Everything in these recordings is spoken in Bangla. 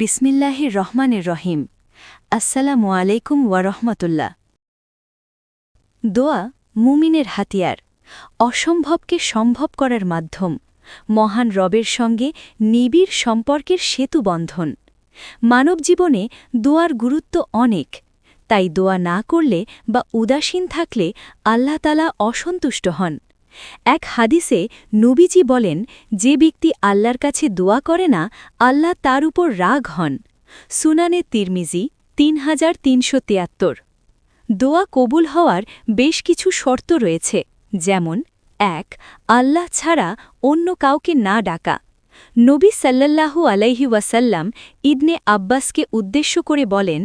বিসমিল্লাহির রহমানের রহিম। আসসালামু আলাইকুম ওয়ারহমতুল্লাহ দোয়া মুমিনের হাতিয়ার, অসম্ভবকে সম্ভব করার মাধ্যম, মহান রবের সঙ্গে নিবিড় সম্পর্কের সেতু বন্ধন। মানব জীবনে দোয়ার গুরুত্ব অনেক, তাই দোয়া না করলে বা উদাসীন থাকলে আল্লাহতালা অসন্তুষ্ট হন। এক হাদিসে নবীজি বলেন, যে ব্যক্তি আল্লাহর কাছে দোয়া করে না, আল্লাহ তার উপর রাগ হন। সুনানে তিরমিজি তিন হাজার তিনশো তিয়াত্তর। দোয়া কবুল হওয়ার বেশ কিছু শর্ত রয়েছে, যেমন, এক, আল্লাহ ছাড়া অন্য কাউকে না ডাকা। নবী সাল্লাল্লাহু আলাইহি ওয়াসাল্লাম ইদনে আব্বাসকে উদ্দেশ্য করে বলেন,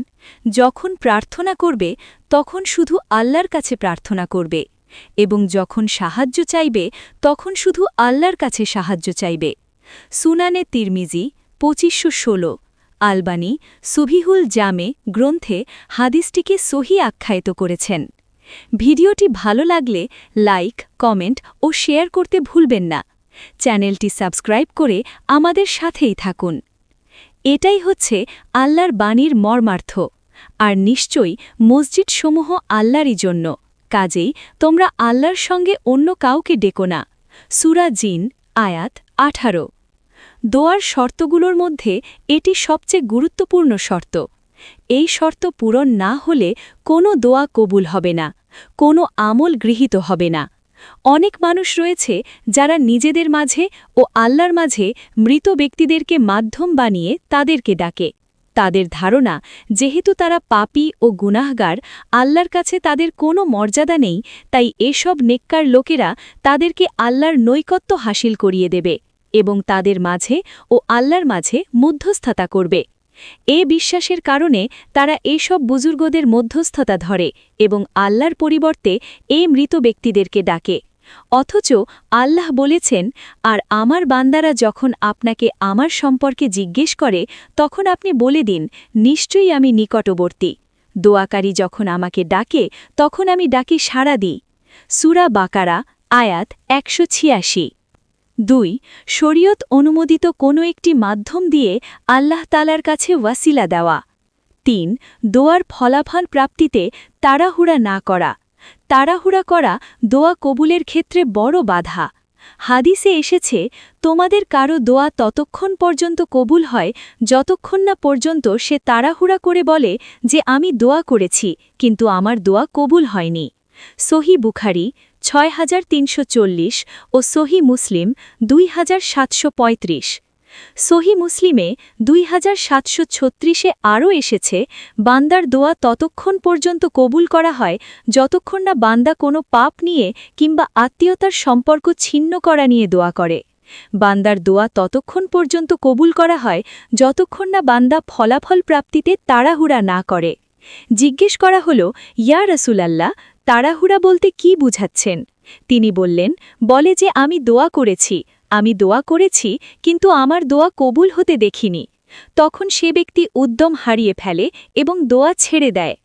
যখন প্রার্থনা করবে, তখন শুধু আল্লাহর কাছে প্রার্থনা করবে। এবং যখন সাহায্য চাইবে, তখন শুধু আল্লাহর কাছে সাহায্য চাইবে। সুনানে তিরমিজি, পঁচিশশো ষোলো। আলবানি সুভিহুল জামে গ্রন্থে হাদিসটিকে সহি আখ্যায়িত করেছেন। ভিডিওটি ভালো লাগলে লাইক, কমেন্ট ও শেয়ার করতে ভুলবেন না। চ্যানেলটি সাবস্ক্রাইব করে আমাদের সাথেই থাকুন। এটাই হচ্ছে আল্লাহর বাণীর মর্মার্থ। আর নিশ্চয়ই মসজিদসমূহ আল্লাহরই জন্য। কাজেই তোমরা আল্লাহর সঙ্গে অন্য কাউকে ডেকো না। সুরা জিন, আয়াত আঠারো। দোয়ার শর্তগুলোর মধ্যে এটি সবচেয়ে গুরুত্বপূর্ণ শর্ত। এই শর্ত পূরণ না হলে কোনো দোয়া কবুল হবে না, কোনো আমল গৃহীত হবে না। অনেক মানুষ রয়েছে যারা নিজেদের মাঝে ও আল্লাহর মাঝে মৃত ব্যক্তিদেরকে মাধ্যম বানিয়ে তাদেরকে ডাকে। তাদের ধারণা, যেহেতু তারা পাপী ও গুনাহগার, আল্লাহর কাছে তাদের কোনো মর্যাদা নেই, তাই এসব নেককার লোকেরা তাদেরকে আল্লাহর নৈকত্য হাসিল করিয়ে দেবে এবং তাদের মাঝে ও আল্লাহর মাঝে মধ্যস্থতা করবে। এ বিশ্বাসের কারণে তারা এসব বুজুর্গদের মধ্যস্থতা ধরে এবং আল্লাহর পরিবর্তে এ মৃত ব্যক্তিদেরকে ডাকে। অথচ আল্লাহ বলেছেন, আর আমার বান্দারা যখন আপনাকে আমার সম্পর্কে জিজ্ঞেস করে, তখন আপনি বলে দিন, নিশ্চয়ই আমি নিকটবর্তী। দোয়াকারী যখন আমাকে ডাকে, তখন আমি ডাকি সাড়া দিই। সুরা বাকারা, আয়াত একশো ছিয়াশি। দুই, শরীয়ত অনুমোদিত কোনো একটি মাধ্যম দিয়ে আল্লাহ তালার কাছে ওয়াসিলা দেওয়া। তিন, দোয়ার ফলাফল প্রাপ্তিতে তাড়াহুড়া না করা। তাড়াহুড়া করা দোয়া কবুলের ক্ষেত্রে বড় বাধা। হাদিসে এসেছে, তোমাদের কারও দোয়া ততক্ষণ পর্যন্ত কবুল হয়, যতক্ষণ না পর্যন্ত সে তাড়াহুড়া করে বলে যে আমি দোয়া করেছি, কিন্তু আমার দোয়া কবুল হয়নি। সহি বুখারি, ছয় হাজার তিনশো চল্লিশ ও সহি মুসলিম, দুই হাজার সাতশো পঁয়ত্রিশ। সহি মুসলিমে দুই হাজার সাতশো ছত্রিশে আরও এসেছে, বান্দার দোয়া ততক্ষণ পর্যন্ত কবুল করা হয়, যতক্ষণ না বান্দা কোনো পাপ নিয়ে কিংবা আত্মীয়তার সম্পর্ক ছিন্ন করা নিয়ে দোয়া করে। বান্দার দোয়া ততক্ষণ পর্যন্ত কবুল করা হয়, যতক্ষণ না বান্দা ফলাফল প্রাপ্তিতে তাড়াহুড়া না করে। জিজ্ঞেস করা হল, ইয়া রসুলাল্লাহ, তাড়াহুড়া বলতে কি বুঝাচ্ছেন? তিনি বললেন, বলে যে আমি দোয়া করেছি আমি দোয়া করেছি, কিন্তু আমার দোয়া কবুল হতে দেখিনি। তখন সে ব্যক্তি উদ্যম হারিয়ে ফেলে এবং দোয়া ছেড়ে দেয়।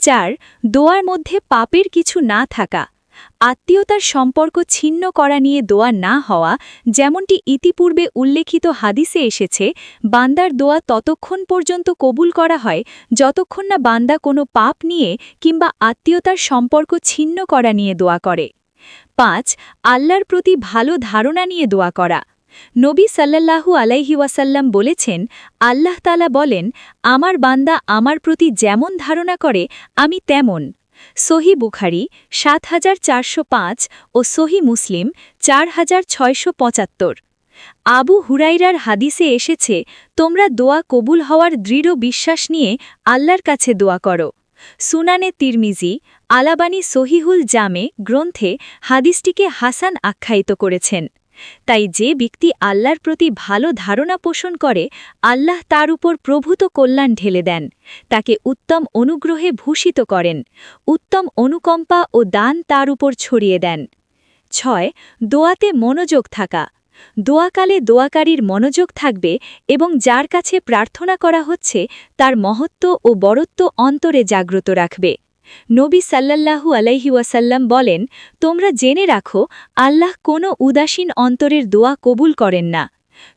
চার, দোয়ার মধ্যে পাপের কিছু না থাকা। আত্মীয়তার সম্পর্ক ছিন্ন করা নিয়ে দোয়া না হওয়া, যেমনটি ইতিপূর্বে উল্লেখিত হাদিসে এসেছে, বান্দার দোয়া ততক্ষণ পর্যন্ত কবুল করা হয়, যতক্ষণ না বান্দা কোনো পাপ নিয়ে কিংবা আত্মীয়তার সম্পর্ক ছিন্ন করা নিয়ে দোয়া করে। পাঁচ, আল্লাহর প্রতি ভালো ধারণা নিয়ে দোয়া করা। নবী সাল্লাল্লাহু আলাইহি ওয়াসাল্লাম বলেছেন, আল্লাহ তালা বলেন, আমার বান্দা আমার প্রতি যেমন ধারণা করে, আমি তেমন। সহি বুখারি সাত হাজার চারশো পাঁচ ও সহি মুসলিম চার হাজার ছয়শো পঁচাত্তর। আবু হুরাইরার হাদিসে এসেছে, তোমরা দোয়া কবুল হওয়ার দৃঢ় বিশ্বাস নিয়ে আল্লাহর কাছে দোয়া করো। সুনানে তিরমিজি, আলাবানি সহিহুল জামে গ্রন্থে হাদিসটিকে হাসান আখ্যায়িত করেছেন। তাই যে ব্যক্তি আল্লাহর প্রতি ভালো ধারণা পোষণ করে, আল্লাহ তার উপর প্রভূত কল্যাণ ঢেলে দেন। তাকে উত্তম অনুগ্রহে ভূষিত করেন। উত্তম অনুকম্পা ও দান তার উপর ছড়িয়ে দেন। ছয়, দোয়াতে মনোযোগ থাকা। দোয়াকালে দোয়াকারীর মনোযোগ থাকবে এবং যার কাছে প্রার্থনা করা হচ্ছে, তার মহত্ব ও বরত্ব অন্তরে জাগ্রত রাখবে। নবী সাল্লাল্লাহু আলাইহি ওয়াসাল্লাম বলেন, তোমরা জেনে রাখো, আল্লাহ কোনো উদাসীন অন্তরের দোয়া কবুল করেন না।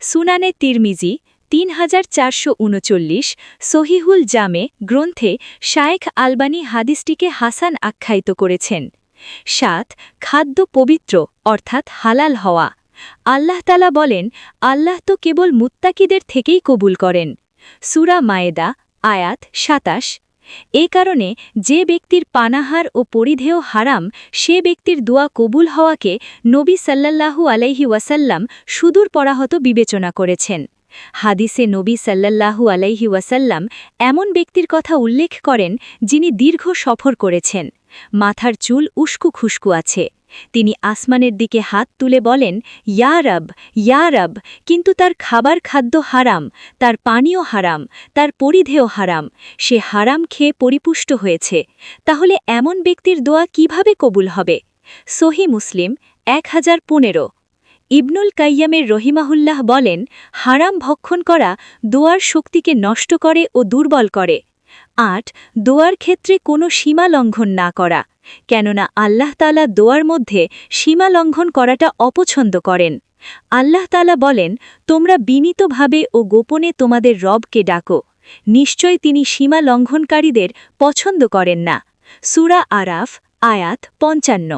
সুনানে তিরমিজি তিন হাজার চারশো উনচল্লিশ, সহিহুল জামে গ্রন্থে শায়েখ আলবানী হাদিসটিকে হাসান আখ্যায়িত করেছেন। সাত, খাদ্য পবিত্র, অর্থাৎ হালাল হওয়া। আল্লাহ তালা বলেন, আল্লাহ তো কেবল মুত্তাকিদের থেকেই কবুল করেন। সুরা মায়েদা, আয়াত সাতাশ। এ কারণে যে ব্যক্তির পানাহার ও পরিধেয় হারাম, সে ব্যক্তির দোয়া কবুল হওয়াকে নবী সাল্লাল্লাহু আলাইহি ওয়াসাল্লাম সুদূর পরাহত বিবেচনা করেছেন। হাদিসে নবী সাল্লাল্লাহু আলাইহি ওয়াসাল্লাম এমন ব্যক্তির কথা উল্লেখ করেন যিনি দীর্ঘ সফর করেছেন। মাথার চুল উস্কু খুস্কু আছে। তিনি আসমানের দিকে হাত তুলে বলেন, ইয়া রব ইয়া রব, কিন্তু তার খাবার খাদ্য হারাম, তার পানীয় হারাম, তার পরিধেয় হারাম, সে হারাম খেয়ে পরিপুষ্ট হয়েছে। তাহলে এমন ব্যক্তির দোয়া কীভাবে কবুল হবে? সহি মুসলিম এক হাজার পনেরো। ইবনুল কাইয়ামের রহিমাহুল্লাহ বলেন, হারাম ভক্ষণ করা দোয়ার শক্তিকে নষ্ট করে ও দুর্বল করে। আট, দোয়ার ক্ষেত্রে কোনো সীমা লঙ্ঘন না করা, কেননা আল্লাহ তালা দোয়ার মধ্যে সীমা লঙ্ঘন করাটা অপছন্দ করেন। আল্লাহ তালা বলেন, তোমরা বিনীতভাবে ও গোপনে তোমাদের রবকে ডাকো। নিশ্চয় তিনি সীমা লঙ্ঘনকারীদের পছন্দ করেন না। সুরা আরাফ, আয়াত পঞ্চান্ন।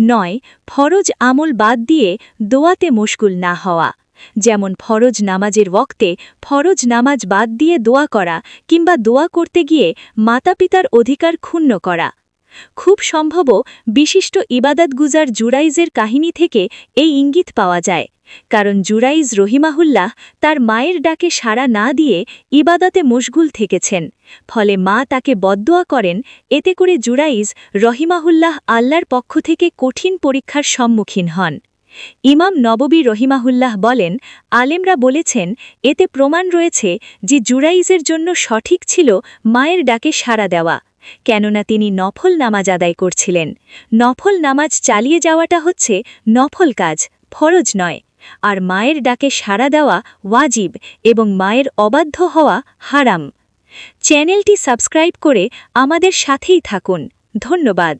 নয়, ফরজ আমল বাদ দিয়ে দোয়াতে মুশকুল না হওয়া। যেমন ফরজ নামাজের ওক্তে ফরজ নামাজ বাদ দিয়ে দোয়া করা কিংবা দোয়া করতে গিয়ে মাতাপিতার অধিকার ক্ষুণ্ণ করা। খুব সম্ভব বিশিষ্ট ইবাদতগুজার জুরাইজের কাহিনী থেকে এই ইঙ্গিত পাওয়া যায়, কারণ জুরাইজ রহিমাহুল্লাহ তার মায়ের ডাকে সাড়া না দিয়ে ইবাদতে মশগুল থেকেছেন, ফলে মা তাকে বদদোয়া করেন, এতে করে জুরাইজ রহিমাহুল্লাহ আল্লাহর পক্ষ থেকে কঠিন পরীক্ষার সম্মুখীন হন। ইমাম নববী রহিমাহুল্লাহ বলেন, আলেমরা বলেছেন, এতে প্রমাণ রয়েছে যে জুরাইজের জন্য সঠিক ছিল মায়ের ডাকে সাড়া দেওয়া, কেননা তিনি নফল নামাজ আদায় করছিলেন। নফল নামাজ চালিয়ে যাওয়াটা হচ্ছে নফল কাজ, ফরজ নয়। আর মায়ের ডাকে সাড়া দেওয়া ওয়াজিব এবং মায়ের অবাধ্য হওয়া হারাম। চ্যানেলটি সাবস্ক্রাইব করে আমাদের সাথেই থাকুন। ধন্যবাদ।